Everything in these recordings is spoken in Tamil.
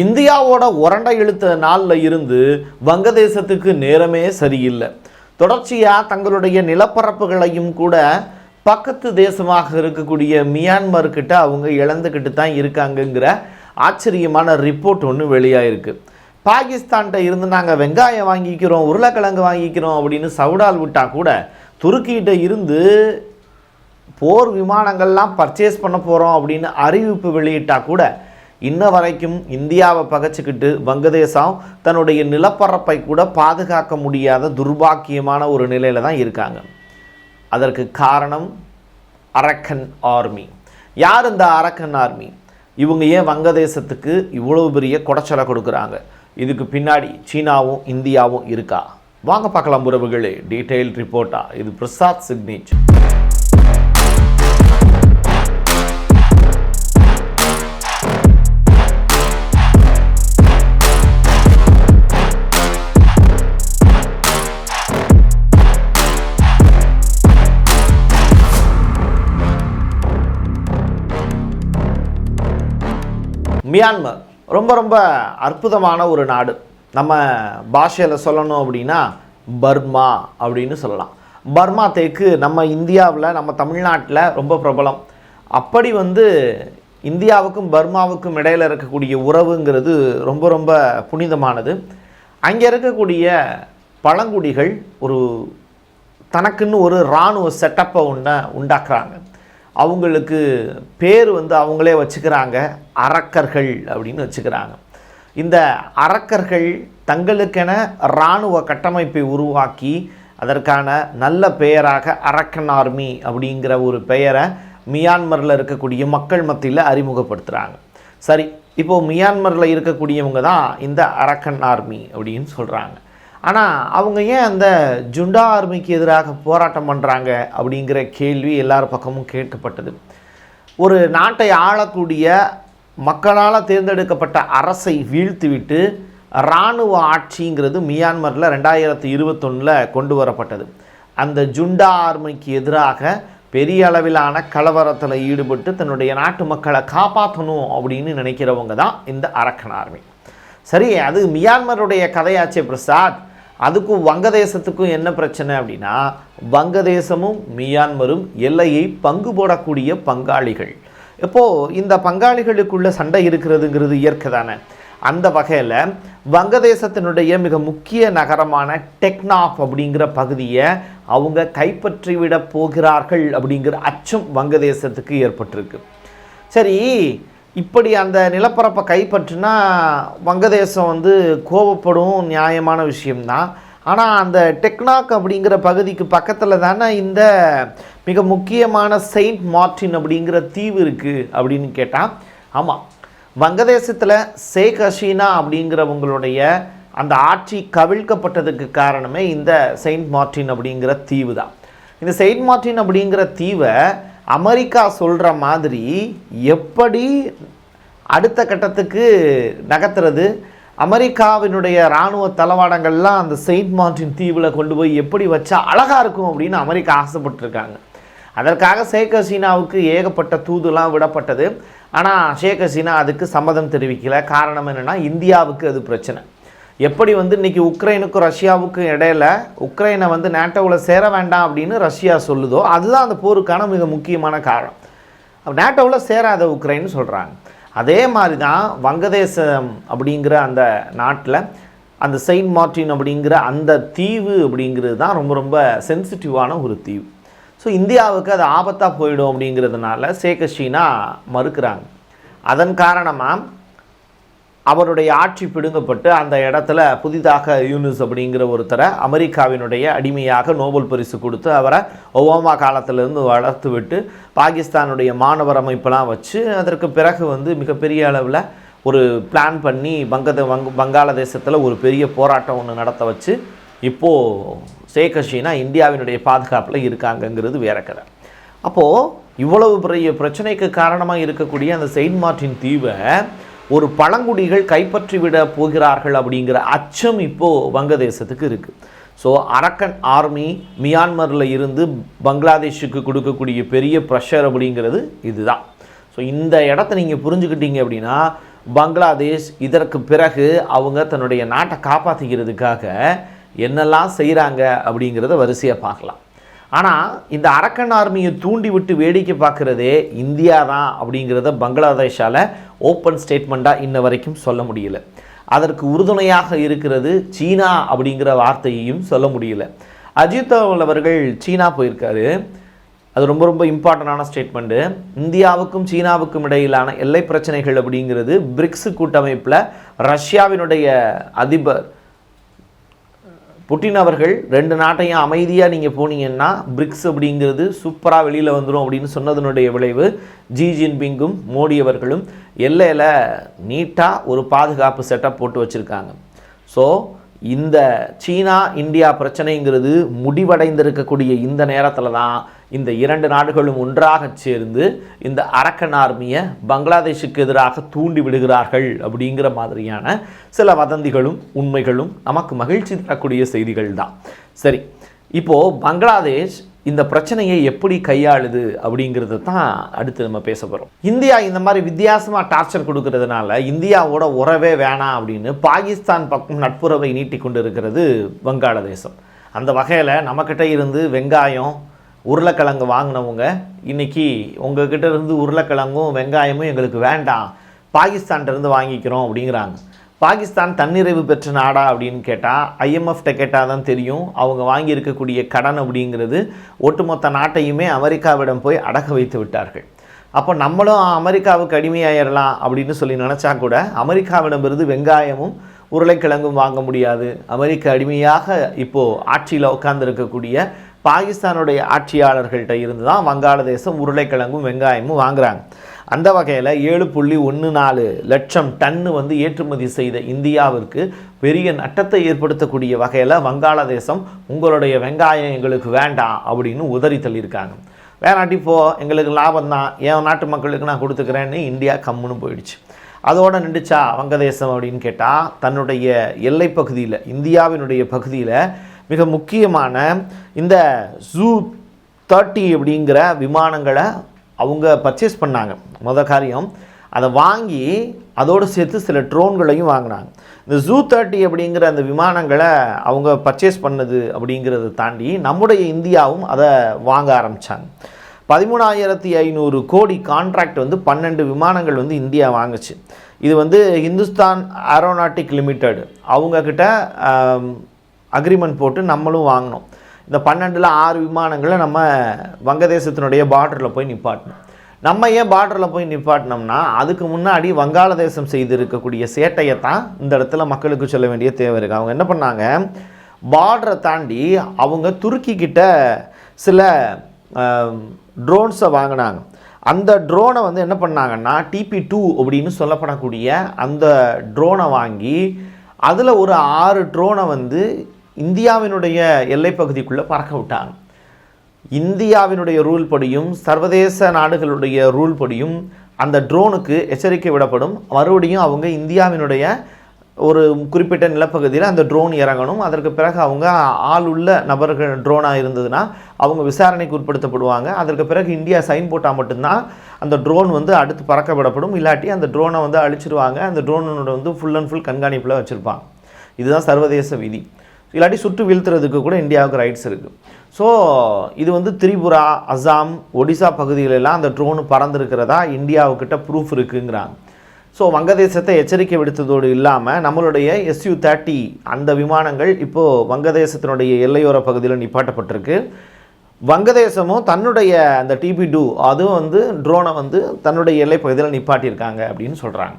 இந்தியாவோட உரண்டை இழுத்த நாளில் இருந்து வங்கதேசத்துக்கு நேரமே சரியில்லை. தொடர்ச்சியாக தங்களுடைய நிலப்பரப்புகளையும் கூட பக்கத்து தேசமாக இருக்கக்கூடிய மியான்மர்கிட்ட அவங்க இழந்துக்கிட்டு தான் இருக்காங்கங்கிற ஆச்சரியமான ரிப்போர்ட் ஒன்று வெளியாயிருக்கு. பாகிஸ்தான்கிட்ட இருந்து நாங்கள் வெங்காயம் வாங்கிக்கிறோம் உருளைக்கிழங்கு வாங்கிக்கிறோம் அப்படின்னு சவுடால் விட்டால் கூட துருக்கிகிட்ட இருந்து போர் விமானங்கள்லாம் பர்ச்சேஸ் பண்ண போகிறோம் அப்படின்னு அறிவிப்பு வெளியிட்டால் கூட இன்ன வரைக்கும் இந்தியாவை பகைச்சிக்கிட்டு வங்கதேசம் தன்னுடைய நிலப்பரப்பை கூட பாதுகாக்க முடியாத துர்பாக்கியமான ஒரு நிலையில் தான் இருக்காங்க. அதற்கு காரணம் அரக்கன் ஆர்மி. யார் இந்த அரக்கன் ஆர்மி? இவங்க ஏன் வங்கதேசத்துக்கு இவ்வளவு பெரிய குடைச்சலை கொடுக்குறாங்க? இதுக்கு பின்னாடி சீனாவும் இந்தியாவும் இருக்கா? வாங்க பார்க்கலாம் உறவுகளே. டீட்டெயில் ரிப்போர்ட்டா? இது பிரசாத் சிக்னேச்சர். மியான்மர் ரொம்ப ரொம்ப அற்புதமான ஒரு நாடு. நம்ம பாஷையில் சொல்லணும் அப்படின்னா பர்மா அப்படின்னு சொல்லலாம். பர்மா தேக்கு நம்ம இந்தியாவில் நம்ம தமிழ்நாட்டில் ரொம்ப பிரபலம். அப்படி வந்து இந்தியாவுக்கும் பர்மாவுக்கும் இடையில் இருக்கக்கூடிய உறவுங்கிறது ரொம்ப ரொம்ப புனிதமானது. அங்கே இருக்கக்கூடிய பழங்குடிகள் ஒரு தனக்குன்னு ஒரு இராணுவ செட்டப்பை ஒன்றை உண்டாக்குறாங்க. அவங்களுக்கு பேர் வந்து அவங்களே வச்சுக்கிறாங்க. அரக்கர்கள் அப்படின்னு வச்சுக்கிறாங்க. இந்த அரக்கர்கள் தங்களுக்கென இராணுவ கட்டமைப்பை உருவாக்கி அதற்கான நல்ல பெயராக அரக்கன் ஆர்மி அப்படிங்கிற ஒரு பெயரை மியான்மரில் இருக்கக்கூடிய மக்கள் மத்தியில் அறிமுகப்படுத்துகிறாங்க சரி இப்போது மியான்மரில் இருக்கக்கூடியவங்க தான் இந்த அரக்கன் ஆர்மி அப்படின்னு சொல்கிறாங்க ஆனால் அவங்க ஏன் அந்த ஜுண்டா ஆர்மிக்கு எதிராக போராட்டம் பண்ணுறாங்க அப்படிங்கிற கேள்வி எல்லார் பக்கமும் கேட்கப்பட்டது. ஒரு நாட்டை ஆளக்கூடிய மக்களால் தேர்ந்தெடுக்கப்பட்ட அரசை வீழ்த்திவிட்டு இராணுவ ஆட்சிங்கிறது மியான்மரில் ரெண்டாயிரத்தி இருபத்தொன்னில் கொண்டு வரப்பட்டது. அந்த ஜுண்டா ஆர்மிக்கு எதிராக பெரிய அளவிலான கலவரத்தில் ஈடுபட்டு தன்னுடைய நாட்டு மக்களை காப்பாற்றணும் அப்படின்னு நினைக்கிறவங்க தான் இந்த அரக்கன் ஆர்மி. சரி அது மியான்மருடைய கதையாச்சே பிரசாத். அதுக்கும் வங்கதேசத்துக்கும் என்ன பிரச்சனை அப்படின்னா வங்கதேசமும் மியான்மரும் எல்லையை பங்கு போடக்கூடிய பங்காளிகள். இப்போது இந்த பங்காளிகளுக்குள்ள சண்டை இருக்கிறதுங்கிறது இயற்கை தானே. அந்த வகையில் வங்கதேசத்தினுடைய மிக முக்கிய நகரமான டெக்னாப் அப்படிங்கிற பகுதியை அவங்க கைப்பற்றிவிட போகிறார்கள் அப்படிங்கிற அச்சம் வங்கதேசத்துக்கு ஏற்பட்டிருக்கு. சரி இப்படி அந்த நிலப்பரப்பை கைப்பற்றினா வங்கதேசம் வந்து கோபப்படும் நியாயமான விஷயம்தான். ஆனால் அந்த டெக்னாக் அப்படிங்கிற பகுதிக்கு பக்கத்தில் தானே இந்த மிக முக்கியமான செயின்ட் மார்டின் அப்படிங்கிற தீவு இருக்குது அப்படின்னு கேட்டால் ஆமாம் வங்கதேசத்தில் ஷேக் ஹசீனா அப்படிங்கிறவங்களுடைய அந்த ஆட்சி கவிழ்க்கப்பட்டதுக்கு காரணமே இந்த செயின்ட் மார்டின் அப்படிங்கிற தீவு தான் இந்த செயின்ட் மார்டின் அப்படிங்கிற தீவை அமெரிக்கா சொல்கிற மாதிரி எப்படி அடுத்த கட்டத்துக்கு நகர்த்துறது? அமெரிக்காவினுடைய இராணுவ தளவாடங்கள்லாம் அந்த செயின்ட் மார்டின் தீவில் கொண்டு போய் எப்படி வச்சா அழகாக இருக்கும் அப்படின்னு அமெரிக்கா ஆசைப்பட்டிருக்காங்க. அதற்காக ஷேக் ஹசீனாவுக்கு ஏகப்பட்ட தூதுலாம் விடப்பட்டது. ஆனால் ஷேக் ஹசீனா அதுக்கு சம்மதம் தெரிவிக்கல. காரணம் என்னென்னா இந்தியாவுக்கு அது பிரச்சனை. எப்படி வந்து இன்றைக்கி உக்ரைனுக்கும் ரஷ்யாவுக்கும் இடையில உக்ரைனை வந்து நேட்டோவில் சேர வேண்டாம் அப்படின்னு ரஷ்யா சொல்லுதோ அதுதான் அந்த போருக்கான மிக முக்கியமான காரணம். நேட்டோவில் சேராத உக்ரைன்னு சொல்கிறாங்க அதே மாதிரி தான் வங்கதேசம் அப்படிங்கிற அந்த நாட்டில் அந்த செயின்ட் மார்டின் அப்படிங்கிற அந்த தீவு அப்படிங்கிறது தான் ரொம்ப ரொம்ப சென்சிட்டிவான ஒரு தீவு. ஸோ இந்தியாவுக்கு அது ஆபத்தாக போயிடும் அப்படிங்கிறதுனால ஷேக் மறுக்கிறாங்க. அதன் காரணமாக அவருடைய ஆட்சி பிடுங்கப்பட்டு அந்த இடத்துல புதிதாக யூனிஸ் அப்படிங்கிற ஒருத்தரை அமெரிக்காவினுடைய அடிமையாக நோபல் பரிசு கொடுத்து அவரை ஒபாமா காலத்திலேருந்து வளர்த்து விட்டு பாகிஸ்தானுடைய மாணவர் அமைப்பெல்லாம் வச்சு அதற்கு பிறகு வந்து மிகப்பெரிய அளவில் ஒரு பிளான் பண்ணி வங்கத வங் வங்காளதேசத்தில் ஒரு பெரிய போராட்டம் ஒன்று நடத்த வச்சு இப்போது ஷேக் ஹசீனா இந்தியாவினுடைய பாதுகாப்பில் இருக்காங்கங்கிறது வேற கதை. அப்போது இவ்வளவு பெரிய பிரச்சனைக்கு காரணமாக இருக்கக்கூடிய அந்த செயின்ட் மார்டின் தீவை ஒரு பழங்குடிகள் கைப்பற்றிவிட போகிறார்கள் அப்படிங்கிற அச்சம் இப்போது வங்கதேசத்துக்கு இருக்குது ஸோ அரக்கன் ஆர்மி மியான்மரில் இருந்து பங்களாதேஷுக்கு கொடுக்கக்கூடிய பெரிய ப்ரெஷர் அப்படிங்கிறது இதுதான். ஸோ இந்த இடத்த நீங்கள் புரிஞ்சுக்கிட்டீங்க அப்படின்னா பங்களாதேஷ் இதற்கு பிறகு அவங்க தன்னுடைய நாட்டை காப்பாற்றிக்கிறதுக்காக என்னெல்லாம் செய்கிறாங்க அப்படிங்கிறத வரிசையாக பார்க்கலாம். ஆனால் இந்த அரக்கன் ஆர்மியை தூண்டி விட்டு வேடிக்கை பார்க்குறதே இந்தியா தான் அப்படிங்கிறத பங்களாதேஷால் ஓப்பன் ஸ்டேட்மெண்ட்டாக இன்ன வரைக்கும் சொல்ல முடியல. அதற்கு உறுதுணையாக இருக்கிறது சீனா அப்படிங்கிற வார்த்தையையும் சொல்ல முடியல. அஜித் தோவல் அவர்கள் சீனா போயிருக்காரு. அது ரொம்ப ரொம்ப இம்பார்ட்டண்டான ஸ்டேட்மெண்ட்டு இந்தியாவுக்கும் சீனாவுக்கும் இடையிலான எல்லை பிரச்சனைகள் அப்படிங்கிறது பிரிக்ஸ் கூட்டமைப்பில் ரஷ்யாவினுடைய அதிபர் புட்டின் அவர்கள் ரெண்டு நாட்டையும் அமைதியாக நீங்கள் போனீங்கன்னா பிரிக்ஸ் அப்படிங்கிறது சூப்பராக வெளியில் வந்துடும் அப்படின்னு சொன்னதனுடைய விளைவு ஜி ஜின்பிங்கும் மோடி அவர்களும் எல்லையில் நீட்டாக ஒரு பாதுகாப்பு செட்டப் போட்டு வச்சுருக்காங்க. ஸோ இந்த சீனா இந்தியா பிரச்சனைங்கிறது முடிவடைந்திருக்கக்கூடிய இந்த நேரத்தில் தான் இந்த இரண்டு நாடுகளும் ஒன்றாக சேர்ந்து இந்த அரக்கன் ஆர்மியை பங்களாதேஷுக்கு எதிராக தூண்டி விடுகிறார்கள் அப்படிங்கிற மாதிரியான சில வதந்திகளும் உண்மைகளும் நமக்கு மகிழ்ச்சி தரக்கூடிய செய்திகள் தான். சரி இப்போது பங்களாதேஷ் இந்த பிரச்சனையை எப்படி கையாளுது அப்படிங்கிறத தான் அடுத்து நம்ம பேச போகிறோம் இந்தியா இந்த மாதிரி வித்தியாசமாக டார்ச்சர் கொடுக்கறதுனால இந்தியாவோட உறவே வேணாம் அப்படின்னு பாகிஸ்தான் பக்கம் நட்புறவை நீட்டி கொண்டு இருக்கிறது வங்காளதேசம். அந்த வகையில் நம்மக்கிட்ட இருந்து வெங்காயம் உருளைக்கிழங்கு வாங்கினவங்க இன்னைக்கு உங்ககிட்ட இருந்து உருளைக்கிழங்கும் வெங்காயமும் எங்களுக்கு வேண்டாம். பாகிஸ்தான்கிட்டருந்து வாங்கிக்கிறோம் அப்படிங்கிறாங்க. பாகிஸ்தான் தன்னிறைவு பெற்ற நாடா அப்படின்னு கேட்டால் ஐஎம்எஃப்ட கேட்டால் தான் தெரியும். அவங்க வாங்கியிருக்கக்கூடிய கடன் அப்படிங்கிறது ஒட்டுமொத்த நாட்டையுமே அமெரிக்காவிடம் போய் அடக வைத்து விட்டார்கள். அப்போ நம்மளும் அமெரிக்காவுக்கு அடிமையாயிடலாம் அப்படின்னு சொல்லி நினச்சா கூட அமெரிக்காவிடமிருந்து வெங்காயமும் உருளைக்கிழங்கும் வாங்க முடியாது. அமெரிக்க அடிமையாக இப்போது ஆட்சியில் உட்கார்ந்திருக்கக்கூடிய பாகிஸ்தானுடைய ஆட்சியாளர்கள்ட்ட இருந்து தான் வங்காளதேசம் உருளைக்கிழங்கும் வெங்காயமும் வாங்குறாங்க. அந்த வகையில் ஏழு புள்ளி ஒன்று நாலு லட்சம் டன்னு வந்து ஏற்றுமதி செய்த இந்தியாவிற்கு பெரிய நட்டத்தை ஏற்படுத்தக்கூடிய வகையில் வங்காளதேசம் உங்களுடைய வெங்காயம் எங்களுக்கு வேண்டாம் அப்படின்னு உதறி தள்ளியிருக்காங்க. வேணாட்டி போ எங்களுக்கு லாபம் தான் என் நாட்டு மக்களுக்கு நான் கொடுத்துக்கிறேன்னு இந்தியா கம்முன்னு போயிடுச்சு. அதோடு நின்றுச்சா வங்கதேசம் அப்படின்னு கேட்டால் தன்னுடைய எல்லை பகுதியில் இந்தியாவினுடைய பகுதியில் மிக முக்கியமான இந்த ஜூ தேர்ட்டி அப்படிங்கிற விமானங்களை அவங்க பர்ச்சேஸ் பண்ணாங்க. முத காரியம் அதை வாங்கி அதோடு சேர்த்து சில ட்ரோன்களையும் வாங்கினாங்க. இந்த ஜூ தேர்ட்டி அப்படிங்கிற அந்த விமானங்களை அவங்க பர்ச்சேஸ் பண்ணது அப்படிங்கிறத தாண்டி நம்முடைய இந்தியாவும் அதை வாங்க ஆரம்பித்தாங்க பதிமூணாயிரத்தி ஐநூறு கோடி கான்ட்ராக்ட் வந்து பன்னெண்டு விமானங்கள் வந்து இந்தியா வாங்குச்சு. இது வந்து ஹிந்துஸ்தான் ஏரோநாட்டிக் லிமிடெட் அவங்கக்கிட்ட அக்ரிமெண்ட் போட்டு நம்மளும் வாங்கினோம் இந்த பன்னெண்டில் ஆறு விமானங்களை நம்ம வங்கதேசத்தினுடைய பார்டரில் போய் நிப்பாட்டணும். நம்ம ஏன் பார்டரில் போய் நிப்பாட்டினோம்னா அதுக்கு முன்னாடி வங்காளதேசம் செய்திருக்கக்கூடிய சேட்டையை தான் இந்த இடத்துல மக்களுக்கு சொல்ல வேண்டிய தேவை இருக்குது அவங்க என்ன பண்ணாங்க? பார்டரை தாண்டி அவங்க துருக்கி கிட்ட சில ட்ரோன்ஸை வாங்கினாங்க. அந்த ட்ரோனை வந்து என்ன பண்ணாங்கன்னா டிபி டூ அப்படின்னு சொல்லப்படக்கூடிய அந்த ட்ரோனை வாங்கி அதில் ஒரு ஆறு ட்ரோனை வந்து இந்தியாவினுடைய எல்லைப்பகுதிக்குள்ளே பறக்க விட்டாங்க. இந்தியாவினுடைய ரூல் படியும் சர்வதேச நாடுகளுடைய ரூல் படியும் அந்த ட்ரோனுக்கு எச்சரிக்கை விடப்படும். மறுபடியும் அவங்க இந்தியாவினுடைய ஒரு குறிப்பிட்ட நிலப்பகுதியில் அந்த ட்ரோன் இறங்கணும். அதற்கு பிறகு அவங்க ஆள் உள்ள நபர்கள் ட்ரோனாக இருந்ததுன்னா அவங்க விசாரணைக்கு உட்படுத்தப்படுவாங்க. அதற்கு பிறகு இந்தியா சைன் போட்டால் மட்டும்தான் அந்த ட்ரோன் வந்து அடுத்து பறக்க விடப்படும். இல்லாட்டி அந்த ட்ரோனை வந்து அழிச்சிருவாங்க. அந்த ட்ரோனோட வந்து ஃபுல் அண்ட் ஃபுல் கண்காணிப்பில் வச்சுருப்பாங்க. இதுதான் சர்வதேச விதி. இல்லாட்டி சுட்டு வீழ்த்துறதுக்கு கூட இந்தியாவுக்கு ரைட்ஸ் இருக்குது ஸோ இது வந்து திரிபுரா அசாம் ஒடிசா பகுதிகளெல்லாம் அந்த ட்ரோனு பறந்துருக்கிறதா இந்தியாவுக்கிட்ட ப்ரூஃப் இருக்குங்கிறாங்க. ஸோ வங்கதேசத்தை எச்சரிக்கை விடுத்ததோடு இல்லாமல் நம்மளுடைய எஸ்யூ தேர்ட்டி அந்த விமானங்கள் இப்போது வங்கதேசத்தினுடைய எல்லையோர பகுதியில் நிப்பாட்டப்பட்டிருக்கு. வங்கதேசமும் தன்னுடைய அந்த டிபி டூ அதுவும் வந்து ட்ரோனை வந்து தன்னுடைய எல்லை பகுதியில் நிப்பாட்டியிருக்காங்க அப்படின்னு சொல்கிறாங்க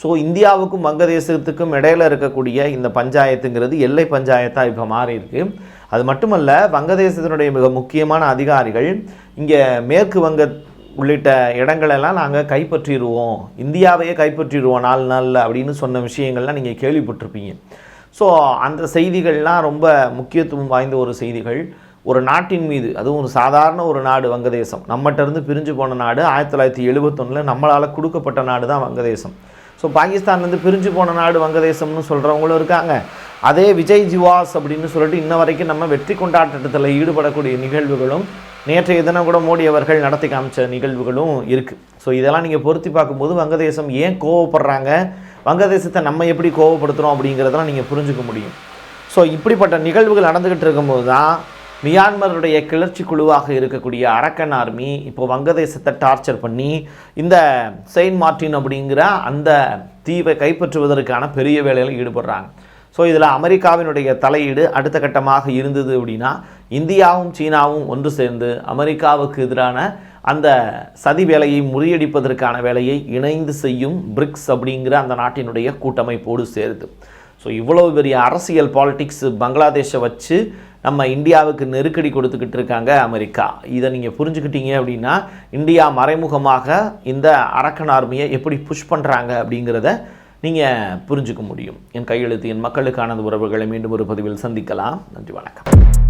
ஸோ இந்தியாவுக்கும் வங்கதேசத்துக்கும் இடையில் இருக்கக்கூடிய இந்த பஞ்சாயத்துங்கிறது எல்லை பஞ்சாயத்தாக இப்போ மாறி இருக்கு. அது மட்டுமல்ல வங்கதேசத்தினுடைய மிக முக்கியமான அதிகாரிகள் இங்கே மேற்கு வங்க உள்ளிட்ட இடங்களெல்லாம் நாங்கள் கைப்பற்றிடுவோம் இந்தியாவையே கைப்பற்றிடுவோம் நாலு நாளில் அப்படின்னு சொன்ன விஷயங்கள்லாம் நீங்கள் கேள்விப்பட்டிருப்பீங்க. ஸோ அந்த செய்திகள்லாம் ரொம்ப முக்கியத்துவம் வாய்ந்த ஒரு செய்திகள். ஒரு நாட்டின் மீது அதுவும் ஒரு சாதாரண ஒரு நாடு வங்கதேசம். நம்மகிட்ட இருந்து பிரிஞ்சு போன நாடு ஆயிரத்தி தொள்ளாயிரத்தி எழுபத்தொன்னில் நம்மளால் கொடுக்கப்பட்ட நாடு தான் வங்கதேசம். ஸோ பாகிஸ்தான்லேருந்து பிரிஞ்சு போன நாடு வங்கதேசம்னு சொல்கிறவங்களும் இருக்காங்க. அதே விஜய் ஜிவாஸ் அப்படின்னு சொல்லிட்டு இன்ன வரைக்கும் நம்ம வெற்றி கொண்டாட்டத்தில் ஈடுபடக்கூடிய நிகழ்வுகளும் நேற்றைய தினம் கூட மோடி அவர்கள் நடத்தி காமிச்ச நிகழ்வுகளும் இருக்குது ஸோ இதெல்லாம் நீங்கள் பொருத்தி பார்க்கும்போது வங்கதேசம் ஏன் கோவப்படுறாங்க? வங்கதேசத்தை நம்ம எப்படி கோவப்படுத்துகிறோம் அப்படிங்கிறதெல்லாம் நீங்கள் புரிஞ்சுக்க முடியும். ஸோ இப்படிப்பட்ட நிகழ்வுகள் நடந்துக்கிட்டு இருக்கும்போது தான் மியான்மருடைய கிளர்ச்சி குழுவாக இருக்கக்கூடிய அரக்கன் ஆர்மி இப்போ வங்கதேசத்தை டார்ச்சர் பண்ணி இந்த செயின்ட் மார்ட்டின் அப்படிங்கிற அந்த தீவை கைப்பற்றுவதற்கான பெரிய வேலையில் ஈடுபடுறாங்க. ஸோ இதில் அமெரிக்காவினுடைய தலையீடு அடுத்த கட்டமாக இருந்தது அப்படின்னா இந்தியாவும் சீனாவும் ஒன்று சேர்ந்து அமெரிக்காவுக்கு எதிரான அந்த சதி வேலையை முறியடிப்பதற்கான வேலையை இணைந்து செய்யும் பிரிக்ஸ் அப்படிங்கிற அந்த நாட்டினுடைய கூட்டமைப்போடு சேருது ஸோ இவ்வளவு பெரிய அரசியல் பாலிட்டிக்ஸ் பங்களாதேஷை வச்சு நம்ம இந்தியாவுக்கு நெருக்கடி கொடுத்துக்கிட்டு இருக்காங்க அமெரிக்கா. இதை நீங்கள் புரிஞ்சுக்கிட்டீங்க அப்படின்னா இந்தியா மறைமுகமாக இந்த அரக்கன் ஆர்மியை எப்படி புஷ் பண்ணுறாங்க அப்படிங்கிறத நீங்கள் புரிஞ்சுக்க முடியும். என் கையெழுத்து என் மக்களுக்கானது உறவுகளை மீண்டும் ஒரு பதிவில் சந்திக்கலாம். நன்றி வணக்கம்.